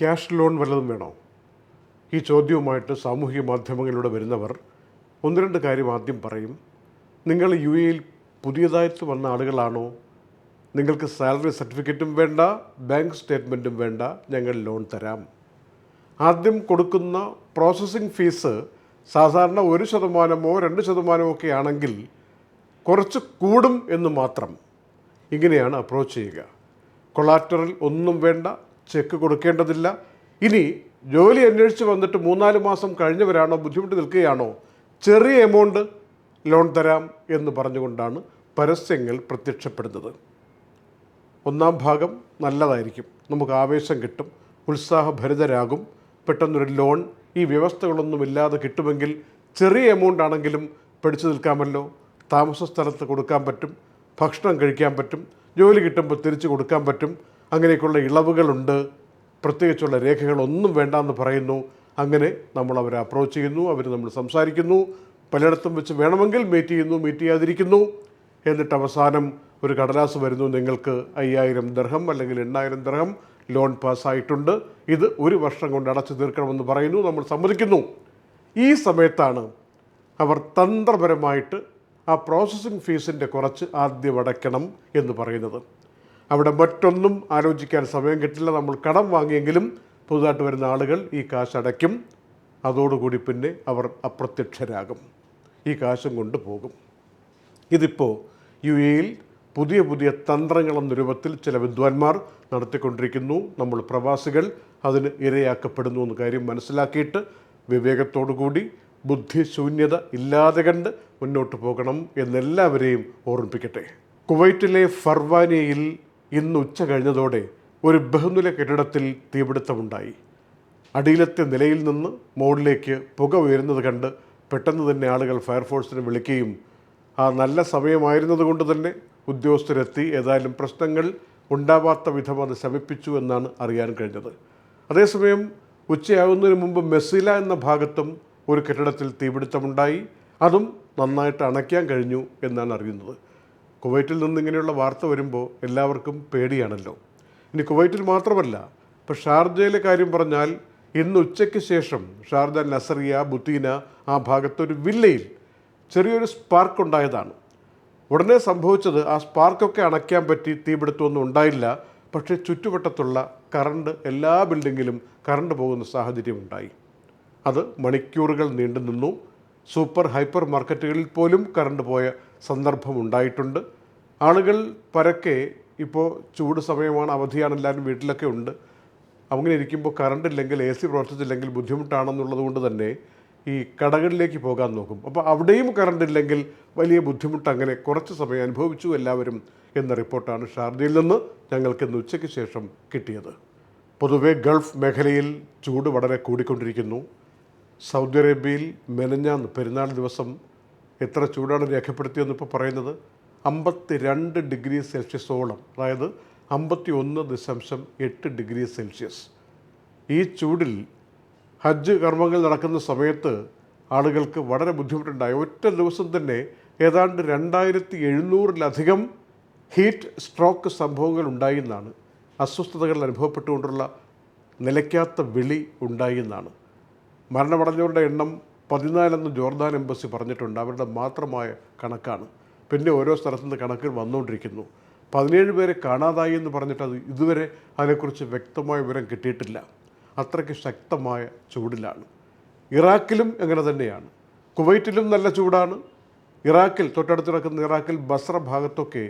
Cash loan വല്ലതും വേണോ? ഈ ചോദ്യവുമായിട്ട് സാമൂഹിക മാധ്യമങ്ങളിലൂടെ വരുന്നവർ ഒന്ന് രണ്ട് കാര്യം ആദ്യം പറയും. നിങ്ങൾ യു എയിൽ പുതിയതായിട്ട് വന്ന ആളുകളാണോ? നിങ്ങൾക്ക് സാലറി സർട്ടിഫിക്കറ്റും വേണ്ട ബാങ്ക് സ്റ്റേറ്റ്മെന്റും വേണ്ട ഞങ്ങൾ ലോൺ തരാം. ആദ്യം കൊടുക്കുന്ന പ്രോസസ്സിംഗ് ഫീസ് സാധാരണ ഒരു ശതമാനമോ രണ്ട് ശതമാനമോ ഒക്കെ ആണെങ്കിൽ കുറച്ച് കൂടും എന്ന് മാത്രം. ഇങ്ങനെയാണ് അപ്രോച്ച് ചെയ്യുക. കൊളാറ്ററൽ ഒന്നും വേണ്ട ചെക്ക് കൊടുക്കേണ്ടതില്ല. ഇനി ജോലി അന്വേഷിച്ച് വന്നിട്ട് മൂന്നാൽ മാസം കഴിഞ്ഞവരാണോ ബുദ്ധിമുട്ട് നിൽക്കുകയാണോ? ചെറിയ എമൗണ്ട് ലോൺ തരാം എന്ന് പറഞ്ഞുകൊണ്ടാണ് പരസ്യങ്ങൾ പ്രത്യക്ഷപ്പെടുന്നത്. ഒന്നാം ഭാഗം നല്ലതായിരിക്കും. നമുക്ക് ആവേശം കിട്ടും ഉത്സാഹഭരിതരാകും. പെട്ടെന്നൊരു ലോൺ ഈ വ്യവസ്ഥകളൊന്നുമില്ലാതെ കിട്ടുമെങ്കിൽ ചെറിയ എമൗണ്ട് ആണെങ്കിലും പിടിച്ചു നിൽക്കാമല്ലോ. താമസ സ്ഥലത്ത് കൊടുക്കാൻ പറ്റും ഭക്ഷണം കഴിക്കാൻ പറ്റും ജോലി കിട്ടുമ്പോൾ തിരിച്ചു കൊടുക്കാൻ പറ്റും. അങ്ങനെയൊക്കെയുള്ള ഇളവുകളുണ്ട്. പ്രത്യേകിച്ചുള്ള രേഖകളൊന്നും വേണ്ടെന്ന് പറയുന്നു. അങ്ങനെ നമ്മൾ അവരെ അപ്രോച്ച് ചെയ്യുന്നു അവർ നമ്മൾ സംസാരിക്കുന്നു. പലയിടത്തും വെച്ച് വേണമെങ്കിൽ മീറ്റ് ചെയ്യുന്നു മീറ്റ് ചെയ്യാതിരിക്കുന്നു. എന്നിട്ട് അവസാനം ഒരു കടലാസ് വരുന്നു നിങ്ങൾക്ക് അയ്യായിരം ദർഹം അല്ലെങ്കിൽ എണ്ണായിരം ദർഹം ലോൺ പാസ്സായിട്ടുണ്ട് ഇത് ഒരു വർഷം കൊണ്ട് അടച്ചു തീർക്കണമെന്ന് പറയുന്നു നമ്മൾ സമ്മതിക്കുന്നു. ഈ സമയത്താണ് അവർ തന്ത്രപരമായിട്ട് ആ പ്രോസസ്സിംഗ് ഫീസിന്റെ കുറച്ച് ആദ്യം അടയ്ക്കണം എന്ന് പറയുന്നത്. അവിടെ മറ്റൊന്നും ആലോചിക്കാൻ സമയം കിട്ടില്ല. നമ്മൾ കടം വാങ്ങിയെങ്കിലും പുതുതായിട്ട് വരുന്ന ആളുകൾ ഈ കാശ് അടയ്ക്കും. അതോടുകൂടി പിന്നെ അവർ അപ്രത്യക്ഷരാകും. ഈ കാശും കൊണ്ട് പോകും. ഇതിപ്പോൾ യു എയിൽ പുതിയ പുതിയ തന്ത്രങ്ങളെന്ന രൂപത്തിൽ ചില വിദ്വാൻമാർ നടത്തിക്കൊണ്ടിരിക്കുന്നു. നമ്മൾ പ്രവാസികൾ അതിന് ഇരയാക്കപ്പെടുന്നു എന്ന കാര്യം മനസ്സിലാക്കിയിട്ട് വിവേകത്തോടുകൂടി ബുദ്ധിശൂന്യത ഇല്ലാതെ കണ്ട് മുന്നോട്ട് പോകണം എന്നെല്ലാവരെയും ഓർമ്മിപ്പിക്കട്ടെ. കുവൈറ്റിലെ ഫർവാനിയയിൽ ഇന്ന് ഉച്ച കഴിഞ്ഞതോടെ ഒരു ബഹുനില കെട്ടിടത്തിൽ തീപിടുത്തമുണ്ടായി. അടിയിലത്തെ നിലയിൽ നിന്ന് മുകളിലേക്ക് പുക ഉയരുന്നത് കണ്ട് പെട്ടെന്ന് തന്നെ ആളുകൾ ഫയർഫോഴ്സിനെ വിളിക്കുകയും ആ നല്ല സമയമായിരുന്നതുകൊണ്ട് തന്നെ ഉദ്യോഗസ്ഥരെത്തി ഏതായാലും പ്രശ്നങ്ങൾ ഉണ്ടാവാത്ത വിധം അത് ശമിപ്പിച്ചു എന്നാണ് അറിയാൻ കഴിഞ്ഞത്. അതേസമയം ഉച്ചയാകുന്നതിന് മുമ്പ് മെസ്സില എന്ന ഭാഗത്തും ഒരു കെട്ടിടത്തിൽ തീപിടുത്തമുണ്ടായി. അതും നന്നായിട്ട് അണയ്ക്കാൻ കഴിഞ്ഞു എന്നാണ് അറിയുന്നത്. കുവൈറ്റിൽ നിന്ന് ഇങ്ങനെയുള്ള വാർത്ത വരുമ്പോൾ എല്ലാവർക്കും പേടിയാണല്ലോ. ഇനി കുവൈറ്റിൽ മാത്രമല്ല ഇപ്പോൾ ഷാർജയിലെ കാര്യം പറഞ്ഞാൽ ഇന്ന് ഉച്ചയ്ക്ക് ശേഷം ഷാർജ നസറിയ ബുത്തീന ആ ഭാഗത്തൊരു വില്ലയിൽ ചെറിയൊരു സ്പാർക്ക് ഉണ്ടായതാണ്. ഉടനെ സംഭവിച്ചത് ആ സ്പാർക്കൊക്കെ അണയ്ക്കാൻ പറ്റി തീപിടുത്തമൊന്നും ഉണ്ടായില്ല. പക്ഷേ ചുറ്റുവട്ടത്തുള്ള കറണ്ട് എല്ലാ ബിൽഡിങ്ങിലും കറണ്ട് പോകുന്ന സാഹചര്യം ഉണ്ടായി. അത് മണിക്കൂറുകൾ നീണ്ടു നിന്നു സൂപ്പർ ഹൈപ്പർ മാർക്കറ്റുകളിൽ പോലും കറണ്ട് പോയ സന്ദർഭം ഉണ്ടായിട്ടുണ്ട് ആളുകൾ പരക്കെ ഇപ്പോൾ ചൂട് സമയമാണ് അവധിയാണ് എല്ലാവരും വീട്ടിലൊക്കെ ഉണ്ട്. അങ്ങനെ ഇരിക്കുമ്പോൾ കറണ്ട് ഇല്ലെങ്കിൽ എ സി പ്രവർത്തിച്ചില്ലെങ്കിൽ ബുദ്ധിമുട്ടാണെന്നുള്ളത് കൊണ്ട് തന്നെ ഈ കടകളിലേക്ക് പോകാൻ നോക്കും. അപ്പോൾ അവിടെയും കറണ്ട് ഇല്ലെങ്കിൽ വലിയ ബുദ്ധിമുട്ട് അങ്ങനെ കുറച്ച് സമയം അനുഭവിച്ചു എല്ലാവരും എന്ന റിപ്പോർട്ടാണ് ഷാർജയിൽ നിന്ന് ഞങ്ങൾക്ക് ഇന്ന് ഉച്ചയ്ക്ക് ശേഷം കിട്ടിയത്. പൊതുവെ ഗൾഫ് മേഖലയിൽ ചൂട് വളരെ കൂടിക്കൊണ്ടിരിക്കുന്നു. സൗദി അറേബ്യയിൽ മെനഞ്ഞാന്ന് പെരുന്നാൾ ദിവസം എത്ര ചൂടാണ് രേഖപ്പെടുത്തിയെന്ന് ഇപ്പോൾ പറയുന്നത് അമ്പത്തി രണ്ട് ഡിഗ്രി സെൽഷ്യസോളം അതായത് അമ്പത്തി ഒന്ന് ദശാംശം എട്ട് ഡിഗ്രി സെൽഷ്യസ്. ഈ ചൂടിൽ ഹജ്ജ് കർമ്മങ്ങൾ നടക്കുന്ന സമയത്ത് ആളുകൾക്ക് വളരെ ബുദ്ധിമുട്ടുണ്ടായി. ഒറ്റ ദിവസം തന്നെ ഏതാണ്ട് രണ്ടായിരത്തി എഴുന്നൂറിലധികം ഹീറ്റ് സ്ട്രോക്ക് സംഭവങ്ങൾ ഉണ്ടായി എന്നാണ്. അസ്വസ്ഥതകൾ അനുഭവപ്പെട്ടുകൊണ്ടുള്ള നിലയ്ക്കാത്ത വിളി ഉണ്ടായി എന്നാണ്. മരണമടഞ്ഞവരുടെ എണ്ണം പതിനാലെന്ന് ജോർദാൻ എംബസി പറഞ്ഞിട്ടുണ്ട്. അവരുടെ മാത്രമായ കണക്കാണ്. പിന്നെ ഓരോ സ്ഥലത്തു നിന്ന് കണക്കുകൾ വന്നുകൊണ്ടിരിക്കുന്നു. പതിനേഴ് പേരെ കാണാതായി എന്ന് പറഞ്ഞിട്ട് അത് ഇതുവരെ അതിനെക്കുറിച്ച് വ്യക്തമായ വിവരം കിട്ടിയിട്ടില്ല. അത്രയ്ക്ക് ശക്തമായ ചൂടിലാണ്. ഇറാഖിലും അങ്ങനെ തന്നെയാണ്. കുവൈറ്റിലും നല്ല ചൂടാണ്. ഇറാഖിൽ തൊട്ടടുത്ത് നടക്കുന്ന ഇറാഖിൽ ബസ്ര ഭാഗത്തൊക്കെ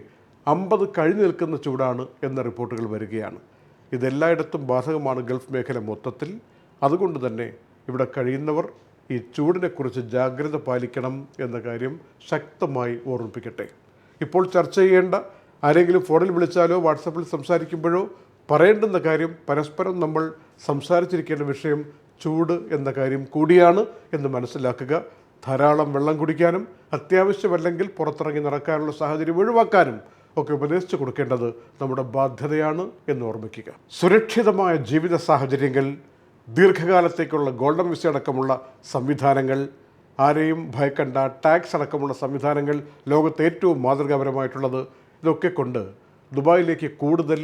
അമ്പത് കഴിഞ്ഞു നിൽക്കുന്ന ചൂടാണ് എന്ന റിപ്പോർട്ടുകൾ വരികയാണ്. ഇതെല്ലായിടത്തും ബാധകമാണ് ഗൾഫ് മേഖല മൊത്തത്തിൽ. അതുകൊണ്ട് തന്നെ ഇവിടെ കഴിയുന്നവർ ഈ ചൂടിനെക്കുറിച്ച് ജാഗ്രത പാലിക്കണം എന്ന കാര്യം ശക്തമായി ഓർമ്മിപ്പിക്കട്ടെ. ഇപ്പോൾ ചർച്ച ചെയ്യേണ്ട ആരെങ്കിലും ഫോണിൽ വിളിച്ചാലോ വാട്സപ്പിൽ സംസാരിക്കുമ്പോഴോ പറയേണ്ടുന്ന കാര്യം പരസ്പരം നമ്മൾ സംസാരിച്ചിരിക്കേണ്ട വിഷയം ചൂട് എന്ന കാര്യം കൂടിയാണ് എന്ന് മനസ്സിലാക്കുക. ധാരാളം വെള്ളം കുടിക്കാനും അത്യാവശ്യമല്ലെങ്കിൽ പുറത്തിറങ്ങി നടക്കാനുള്ള സാഹചര്യം ഒഴിവാക്കാനും ഒക്കെ ഉപദേശിച്ചു കൊടുക്കേണ്ടത് നമ്മുടെ ബാധ്യതയാണ് എന്ന് ഓർമ്മിക്കുക. സുരക്ഷിതമായ ജീവിത സാഹചര്യങ്ങൾ ദീർഘകാലത്തേക്കുള്ള ഗോൾഡൻ വിസ അടക്കമുള്ള സംവിധാനങ്ങൾ ആരെയും ഭയക്കണ്ട ടാക്സ് അടക്കമുള്ള സംവിധാനങ്ങൾ ലോകത്ത് ഏറ്റവും മാതൃകാപരമായിട്ടുള്ളത് ഇതൊക്കെ കൊണ്ട് ദുബായിലേക്ക് കൂടുതൽ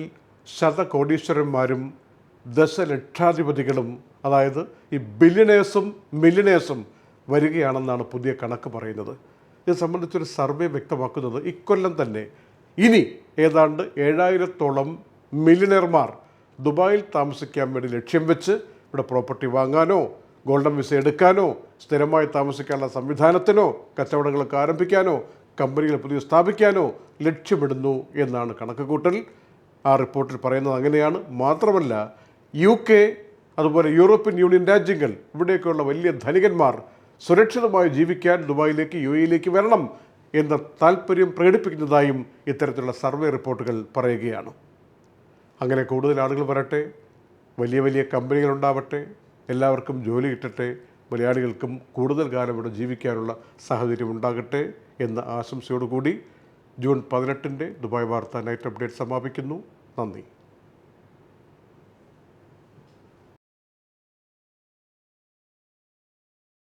ശതകോടീശ്വരന്മാരും ദശലക്ഷാധിപതികളും അതായത് ഈ ബില്യണേഴ്സും മില്യണേഴ്സും വരികയാണെന്നാണ് പുതിയ കണക്ക് പറയുന്നത്. ഇത് സംബന്ധിച്ചൊരു സർവേ വ്യക്തമാക്കുന്നത് ഇക്കൊല്ലം തന്നെ. ഇനി ഏതാണ്ട് ഏഴായിരത്തോളം മില്യണർമാർ ദുബായിൽ താമസിക്കാൻ വേണ്ടി ലക്ഷ്യം വെച്ച് ഇവിടെ പ്രോപ്പർട്ടി വാങ്ങാനോ ഗോൾഡൻ വിസ എടുക്കാനോ സ്ഥിരമായി താമസിക്കാനുള്ള സംവിധാനത്തിനോ കച്ചവടങ്ങളൊക്കെ ആരംഭിക്കാനോ കമ്പനികൾ പുതിയ സ്ഥാപിക്കാനോ ലക്ഷ്യമിടുന്നു എന്നാണ് കണക്കുകൂട്ടൽ. ആ റിപ്പോർട്ടിൽ പറയുന്നത് അങ്ങനെയാണ്. മാത്രമല്ല യു കെ അതുപോലെ യൂറോപ്യൻ യൂണിയൻ രാജ്യങ്ങൾ ഇവിടെയൊക്കെയുള്ള വലിയ ധനികന്മാർ സുരക്ഷിതമായി ജീവിക്കാൻ ദുബായിലേക്ക് യു എയിലേക്ക് വരണം എന്ന താല്പര്യം പ്രകടിപ്പിക്കുന്നതായും ഇത്തരത്തിലുള്ള സർവേ റിപ്പോർട്ടുകൾ പറയുകയാണ്. അങ്ങനെ കൂടുതൽ ആളുകൾ വരട്ടെ. വലിയ വലിയ കമ്പനികൾ ഉണ്ടാവട്ടെ എല്ലാവർക്കും ജോലി കിട്ടട്ടെ മലയാളികൾക്കും കൂടുതൽ കാലം ഇവിടെ ജീവിക്കാനുള്ള സാഹചര്യം ഉണ്ടാകട്ടെ എന്ന ആശംസയോടുകൂടി ജൂൺ പതിനെട്ടിന്റെ ദുബായ് വാർത്ത നൈറ്റ് അപ്ഡേറ്റ് സമാപിക്കുന്നു. നന്ദി.